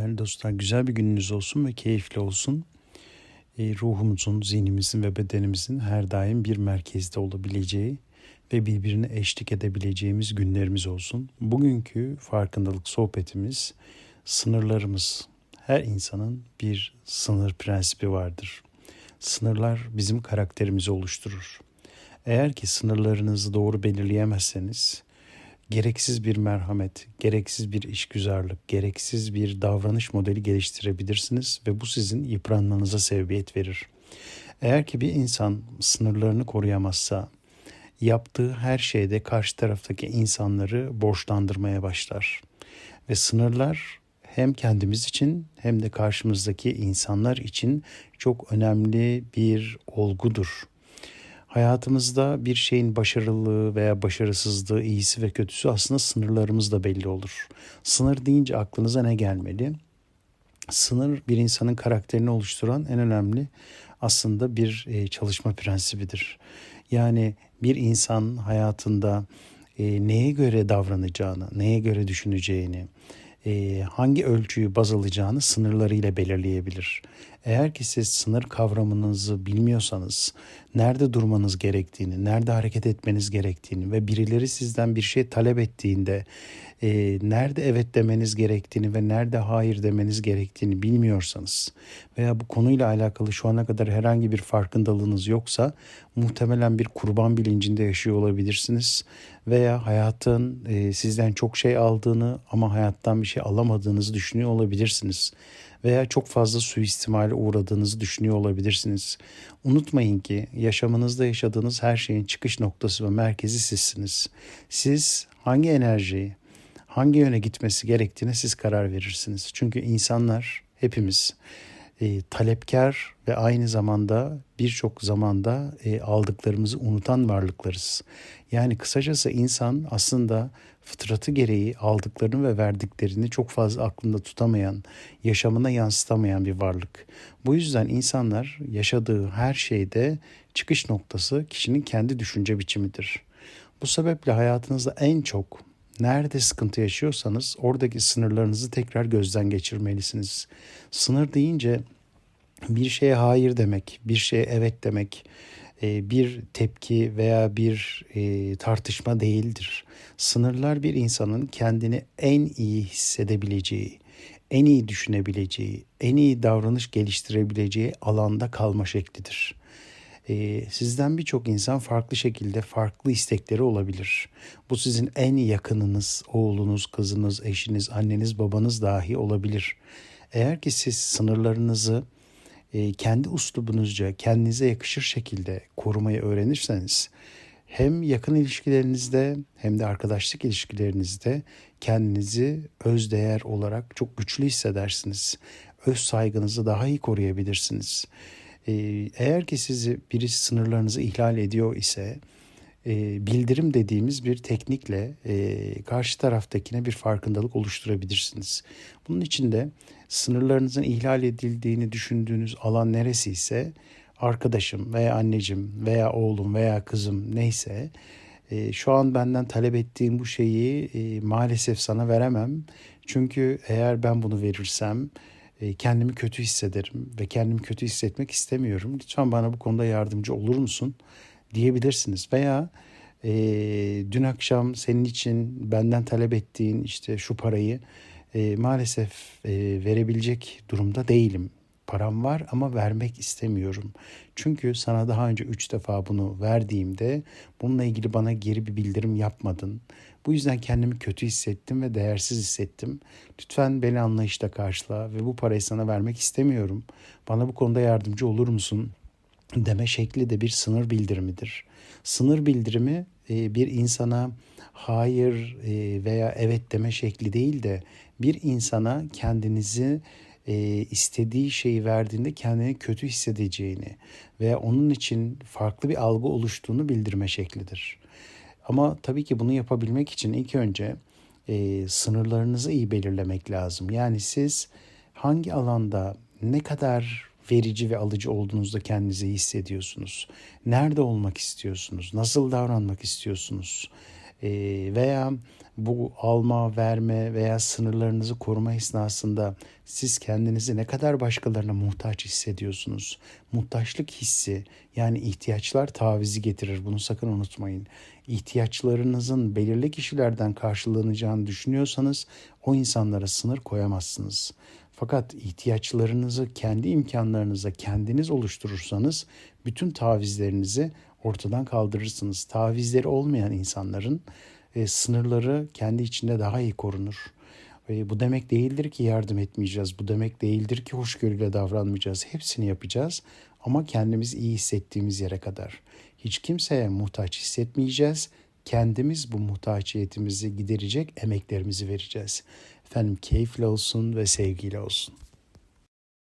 Değerli dostlar güzel bir gününüz olsun ve keyifli olsun. E, ruhumuzun, zihnimizin ve bedenimizin her daim bir merkezde olabileceği ve birbirine eşlik edebileceğimiz günlerimiz olsun. Bugünkü farkındalık sohbetimiz sınırlarımız. Her insanın bir sınır prensibi vardır. Sınırlar bizim karakterimizi oluşturur. Eğer ki sınırlarınızı doğru belirleyemezseniz gereksiz bir merhamet, gereksiz bir işgüzarlık, gereksiz bir davranış modeli geliştirebilirsiniz ve bu sizin yıpranmanıza sebebiyet verir. Eğer ki bir insan sınırlarını koruyamazsa yaptığı her şeyde karşı taraftaki insanları borçlandırmaya başlar. Ve sınırlar hem kendimiz için hem de karşımızdaki insanlar için çok önemli bir olgudur. Hayatımızda bir şeyin başarılılığı veya başarısızlığı, iyisi ve kötüsü aslında sınırlarımızla belli olur. Sınır deyince aklınıza ne gelmeli? Sınır bir insanın karakterini oluşturan en önemli aslında bir e, çalışma prensibidir. Yani bir insan hayatında e, neye göre davranacağını, neye göre düşüneceğini, e, hangi ölçüyü baz alacağını sınırlarıyla belirleyebilir. Eğer ki siz sınır kavramınızı bilmiyorsanız, nerede durmanız gerektiğini, nerede hareket etmeniz gerektiğini ve birileri sizden bir şey talep ettiğinde e, nerede evet demeniz gerektiğini ve nerede hayır demeniz gerektiğini bilmiyorsanız veya bu konuyla alakalı şu ana kadar herhangi bir farkındalığınız yoksa muhtemelen bir kurban bilincinde yaşıyor olabilirsiniz veya hayatın e, sizden çok şey aldığını ama hayattan bir şey alamadığınızı düşünüyor olabilirsiniz veya çok fazla suistimale uğradığınızı düşünüyor olabilirsiniz. Unutmayın ki yaşamınızda yaşadığınız her şeyin çıkış noktası ve merkezi sizsiniz. Siz hangi enerjiyi, hangi yöne gitmesi gerektiğine siz karar verirsiniz. Çünkü insanlar hepimiz e, talepkar ve aynı zamanda birçok zamanda e, aldıklarımızı unutan varlıklarız. Yani kısacası insan aslında fıtratı gereği aldıklarını ve verdiklerini çok fazla aklında tutamayan, yaşamına yansıtamayan bir varlık. Bu yüzden insanlar yaşadığı her şeyde çıkış noktası kişinin kendi düşünce biçimidir. Bu sebeple hayatınızda en çok nerede sıkıntı yaşıyorsanız oradaki sınırlarınızı tekrar gözden geçirmelisiniz. Sınır deyince bir şeye hayır demek, bir şeye evet demek, e, bir tepki veya bir e, tartışma değildir. Sınırlar bir insanın kendini en iyi hissedebileceği, en iyi düşünebileceği, en iyi davranış geliştirebileceği alanda kalma şeklidir. E, sizden birçok insan farklı şekilde farklı istekleri olabilir. Bu sizin en yakınınız, oğlunuz, kızınız, eşiniz, anneniz, babanız dahi olabilir. Eğer ki siz sınırlarınızı e, kendi uslubunuzca kendinize yakışır şekilde korumayı öğrenirseniz hem yakın ilişkilerinizde hem de arkadaşlık ilişkilerinizde kendinizi öz değer olarak çok güçlü hissedersiniz. Öz saygınızı daha iyi koruyabilirsiniz. E, eğer ki sizi birisi sınırlarınızı ihlal ediyor ise e, bildirim dediğimiz bir teknikle e, karşı taraftakine bir farkındalık oluşturabilirsiniz. Bunun için de sınırlarınızın ihlal edildiğini düşündüğünüz alan neresi ise arkadaşım veya anneciğim veya oğlum veya kızım neyse e, şu an benden talep ettiğim bu şeyi e, maalesef sana veremem. Çünkü eğer ben bunu verirsem kendimi kötü hissederim ve kendimi kötü hissetmek istemiyorum. Lütfen bana bu konuda yardımcı olur musun? diyebilirsiniz. Veya e, dün akşam senin için benden talep ettiğin işte şu parayı e, maalesef e, verebilecek durumda değilim. Param var ama vermek istemiyorum. Çünkü sana daha önce üç defa bunu verdiğimde bununla ilgili bana geri bir bildirim yapmadın. Bu yüzden kendimi kötü hissettim ve değersiz hissettim. Lütfen beni anlayışla karşıla ve bu parayı sana vermek istemiyorum. Bana bu konuda yardımcı olur musun? deme şekli de bir sınır bildirimidir. Sınır bildirimi e, bir insana hayır e, veya evet deme şekli değil de bir insana kendinizi e, istediği şeyi verdiğinde kendini kötü hissedeceğini veya onun için farklı bir algı oluştuğunu bildirme şeklidir. Ama tabii ki bunu yapabilmek için ilk önce sınırlarınızı iyi belirlemek lazım. Yani siz hangi alanda ne kadar verici ve alıcı olduğunuzda kendinizi hissediyorsunuz? Nerede olmak istiyorsunuz? Nasıl davranmak istiyorsunuz? E, veya bu alma, verme veya sınırlarınızı koruma esnasında siz kendinizi ne kadar başkalarına muhtaç hissediyorsunuz? Muhtaçlık hissi yani ihtiyaçlar tavizi getirir. Bunu sakın unutmayın. İhtiyaçlarınızın belirli kişilerden karşılanacağını düşünüyorsanız o insanlara sınır koyamazsınız. Fakat ihtiyaçlarınızı kendi imkanlarınıza kendiniz oluşturursanız bütün tavizlerinizi ortadan kaldırırsınız. Tavizleri olmayan insanların e, sınırları kendi içinde daha iyi korunur. E, bu demek değildir ki yardım etmeyeceğiz. Bu demek değildir ki hoşgörüyle davranmayacağız. Hepsini yapacağız ama kendimiz iyi hissettiğimiz yere kadar. Hiç kimseye muhtaç hissetmeyeceğiz. Kendimiz bu muhtaçiyetimizi giderecek emeklerimizi vereceğiz. Efendim keyifle olsun ve sevgiyle olsun.